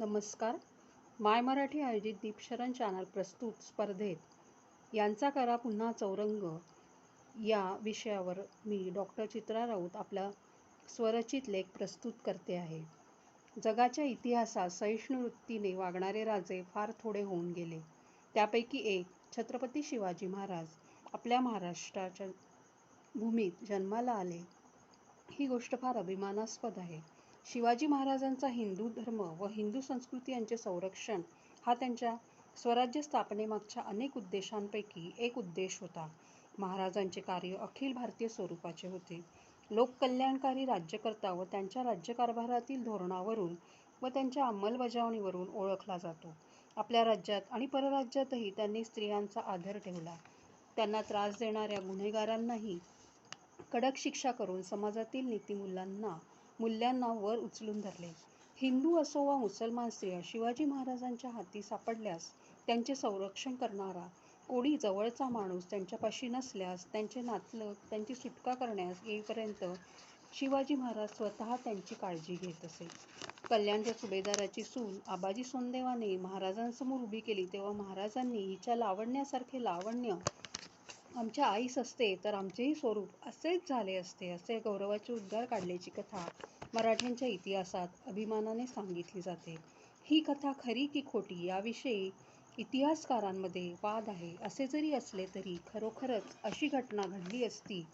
नमस्कार. माय मराठी आयोजित दीपशरण चॅनल प्रस्तुत स्पर्धेत यांचा करा पुन्हा चौरंग. या विषयावर मी डॉक्टर चित्रा राऊत आपला स्वरचित लेख प्रस्तुत करते आहे. जगाच्या इतिहासात सहिष्णुवृत्तीने वागणारे राजे फार थोडे होऊन गेले. त्यापैकी एक छत्रपती शिवाजी महाराज आपल्या महाराष्ट्राच्या भूमीत जन्माला आले. ही गोष्ट फार अभिमानास्पद आहे. शिवाजी महाराजांचा हिंदू धर्म व हिंदू संस्कृती यांचे संरक्षण हा त्यांच्या स्वराज्य स्थापनेमागच्या अनेक उद्देशांपैकी एक उद्देश होता. महाराजांचे कार्य अखिल भारतीय स्वरूपाचे होते. लोककल्याणकारी राज्यकर्ता व त्यांच्या राज्यकारभारातील धोरणावरून व त्यांच्या अंमलबजावणीवरून ओळखला जातो. आपल्या राज्यात आणि परराज्यातही त्यांनी स्त्रियांचा आदर ठेवला. त्यांना त्रास देणाऱ्या गुन्हेगारांनाही कडक शिक्षा करून समाजातील नीतिमूल्यांना मूल्यांना वर उचलून धरले. हिंदू असो वा मुसलमान स्त्रिया शिवाजी महाराजांच्या हाती सापडल्यास त्यांचे संरक्षण करणारा कोणी जवळचा माणूस त्यांच्यापाशी नसल्यास त्यांचे नातलग त्यांची सुटका करण्यास येईपर्यंत शिवाजी महाराज स्वतः त्यांची काळजी घेत असे. कल्याणच्या सुभेदाराची सून आबाजी सोनदेवाने महाराजांसमोर उभी केली तेव्हा महाराजांनी हिच्या लावण्यासारखे लावण्य आमच्या आईस असते तर आमचेही स्वरूप असेच झाले असते असे गौरवाचे उद्गार काढल्याची कथा मराठ्यांच्या इतिहासात अभिमानाने सांगितली जाते. ही कथा खरी की खोटी याविषयी इतिहासकारांमध्ये वाद आहे. असे जरी असले तरी खरोखरच अशी घटना घडली असती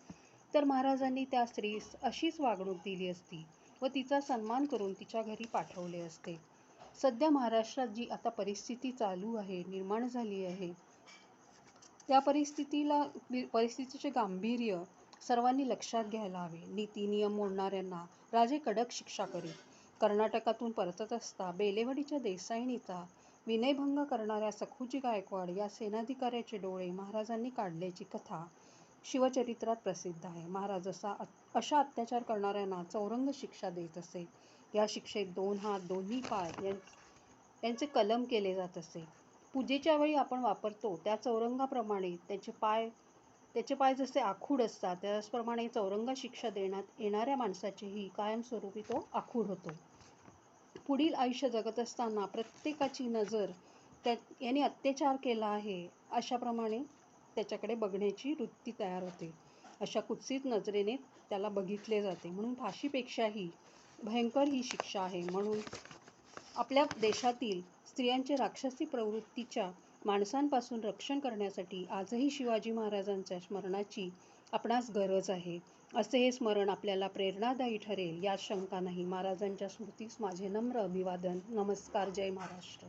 तर महाराजांनी त्या स्त्रीस अशीच वागणूक दिली असती व तिचा सन्मान करून तिच्या घरी पाठवले असते. सध्या महाराष्ट्रात जी आता परिस्थिती चालू आहे निर्माण झाली आहे त्या परिस्थितीला परिस्थितीचे गांभीर्य सर्वांनी लक्षात घ्यायला हवे. नीती नियम मोडणाऱ्यांना राजे कडक शिक्षा करीत कर्नाटकातून परतत असता बेलेवडीच्या देसाईणीचा विनयभंग करणाऱ्या सखुजी गायकवाड या सेनाधिकाऱ्याचे डोळे महाराजांनी काढल्याची कथा शिवचरित्रात प्रसिद्ध आहे. महाराज असा अशा अत्याचार करणाऱ्यांना चौरंग शिक्षा देत असे. या शिक्षेत दोन हात दोन्ही पाय यांचे कलम केले जात असे. पूजेच्या वेळी आपण वापरतो त्या चौरंगाप्रमाणे त्याचे पाय त्याचे पाय जसे आखूड असतात त्याचप्रमाणे चौरंगा शिक्षा देण्यात येणाऱ्या माणसाचेही कायमस्वरूपी तो आखूड होतो. पुढील आयुष्य जगत असताना प्रत्येकाची नजर त्या याने अत्याचार केला आहे अशाप्रमाणे त्याच्याकडे बघण्याची वृत्ती तयार होते. अशा कुत्सित नजरेने त्याला बघितले जाते. म्हणून फाशीपेक्षाही भयंकर ही शिक्षा आहे. म्हणून आपल्या देशातील स्त्रियांच्या राक्षसी प्रवृत्तीच्या माणसांपासून रक्षण करण्यासाठी आजही शिवाजी महाराजांच्या स्मरणाची आपणास गरज आहे. असे हे स्मरण आपल्याला प्रेरणादायी ठरेल यात शंका नाही. महाराजांच्या स्मृतीस माझे नम्र अभिवादन. नमस्कार. जय महाराष्ट्र.